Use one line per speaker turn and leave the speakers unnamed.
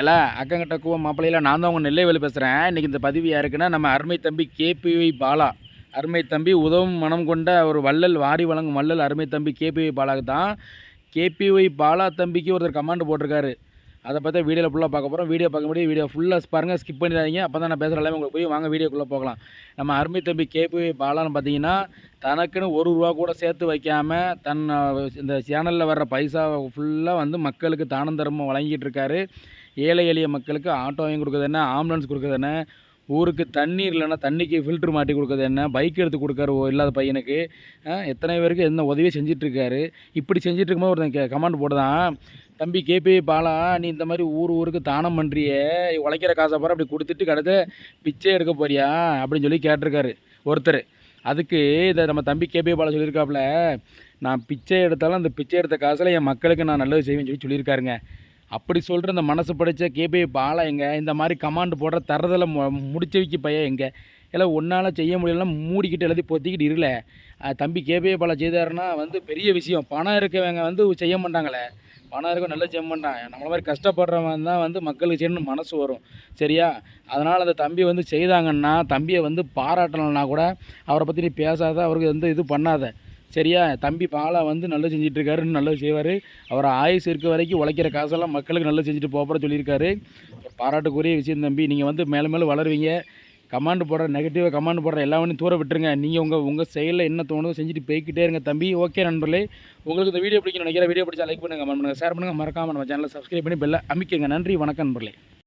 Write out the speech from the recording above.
எல்லாம் அக்கங்கிட்ட கூவ மாப்பிள்ளையில நான் தான் உங்கள் நெல்லைவேலு பேசுகிறேன் இன்றைக்கி இந்த பதிவு யாருக்குன்னா நம்ம அருமை தம்பி கேபிவி பாலா. அருமை தம்பி உதவும் மனம் கொண்ட ஒரு வள்ளல் வாரி வழங்கும் வள்ளல் அருமை தம்பி கேபிவி பாலாவுக்கு தான். கேபிஒய் பாலா தம்பிக்கு ஒருத்தர் கமாண்ட் போட்டிருக்காரு. அதை பற்றி வீடியோவில் ஃபுல்லாக பார்க்க போகிறோம் வீடியோ பார்க்க முடியும். வீடியோ ஃபுல்லாக பாருங்கள் ஸ்கிப் பண்ணிடாதீங்க. அப்போ தான் நான் பேசுகிற எல்லாமே உங்களுக்கு போய் வாங்க வீடியோக்குள்ளே போகலாம். நம்ம அருமை தம்பி கேபிஒய் பாலான்னு பார்த்தீங்கன்னா தனக்குன்னு ஒரு ரூபா கூட சேர்த்து வைக்காமல் தன் இந்த சேனலில் வர்ற பைசாவை ஃபுல்லாக வந்து மக்களுக்கு தானம் தர்மம் வழங்கிட்டு இருக்காரு. ஏழை எளிய மக்களுக்கு ஆட்டோ வாங்கி கொடுக்குறது என்ன? ஆம்புலன்ஸ் கொடுக்குறது என்ன? ஊருக்கு தண்ணீர் இல்லைன்னா தண்ணிக்கு ஃபில்ட்ரு மாட்டி கொடுக்குறது என்ன? பைக் எடுத்து கொடுக்காரு ஓ இல்லாத பையனுக்கு. எத்தனை பேருக்கு என்ன உதவியை செஞ்சிட்ருக்காரு. இப்படி செஞ்சிட்ருக்கும்போது ஒருத்தன் கமெண்ட் போடுதான். தம்பி கேபி பாலா நீ இந்த மாதிரி ஊர் ஊருக்கு தானம் பண்ணுறியே உழைக்கிற காசை பாரு அப்படி கொடுத்துட்டு கடத்த பிச்சை எடுக்க போறியா? அப்படின்னு சொல்லி கேட்டிருக்காரு ஒருத்தர். அதுக்கு இதை நம்ம தம்பி கேபி பாலா சொல்லியிருக்காப்புல நான் பிச்சை எடுத்தாலும் அந்த பிச்சை எடுத்த காசில் என் மக்களுக்கு நான் நல்லது செய்வேன்னு சொல்லி சொல்லியிருக்காருங்க. அப்படி சொல்கிற இந்த மனசு படைச்ச கேபி பாலா எங்க? இந்த மாதிரி கமாண்ட் போடுற தரதில் மு முடிச்சு வைக்க பையன் எங்கே? இல்லை ஒன்றால் செய்ய முடியலன்னா மூடிக்கிட்டு எழுதி பொத்திக்கிட்டு இருல தம்பி கேபி பாலா செய்தாருன்னா வந்து பெரிய விஷயம். பணம் இருக்கவங்க வந்து செய்ய மாட்டாங்களே. பணம் இருக்க நல்லா செய்ய மாட்டான். நம்மள மாதிரி கஷ்டப்படுறவன் தான் வந்து மக்களுக்கு செய்யணும்னு மனசு வரும். சரியா? அதனால் அந்த தம்பி வந்து செய்தாங்கன்னா தம்பியை வந்து பாராட்டலைன்னா கூட அவரை பற்றி நீ பேசாத அவருக்கு எந்த இது பண்ணாத. சரியா? தம்பி பாலா வந்து நல்லா செஞ்சுட்டு இருக்காரு நல்லா செய்வார். அவர் ஆயுசு இருக்க வரைக்கும் உழைக்கிற காசெல்லாம் மக்களுக்கு நல்லா செஞ்சுட்டு போகிற சொல்லியிருக்காரு. பாராட்டுக்குரிய விஷயம் தம்பி. நீங்கள் வந்து மேலும் மேலும் வளருவீங்க. கமாண்டு போடுற நெகட்டிவாக கமாண்டு போடுற எல்லாமே தூர விட்டுருங்க. நீங்கள் உங்கள் உங்கள் செயலில் என்ன தோணுதோ செஞ்சுட்டு போய்கிட்டே இருங்க தம்பி. ஓகே நண்பர்களே. உங்களுக்கு இந்த வீடியோ பிடிக்கணும் நினைக்கிற வீடியோ பிடிச்சா லைக் பண்ணுங்கள் கமெண்ட் பண்ணுங்கள் ஷேர் பண்ணுங்கள் மறக்காமல் நம்ம சேனலை சப்ஸ்கிரைப் பண்ணி பெல்ல அமைக்குங்க. நன்றி வணக்கம் நண்பர்களே.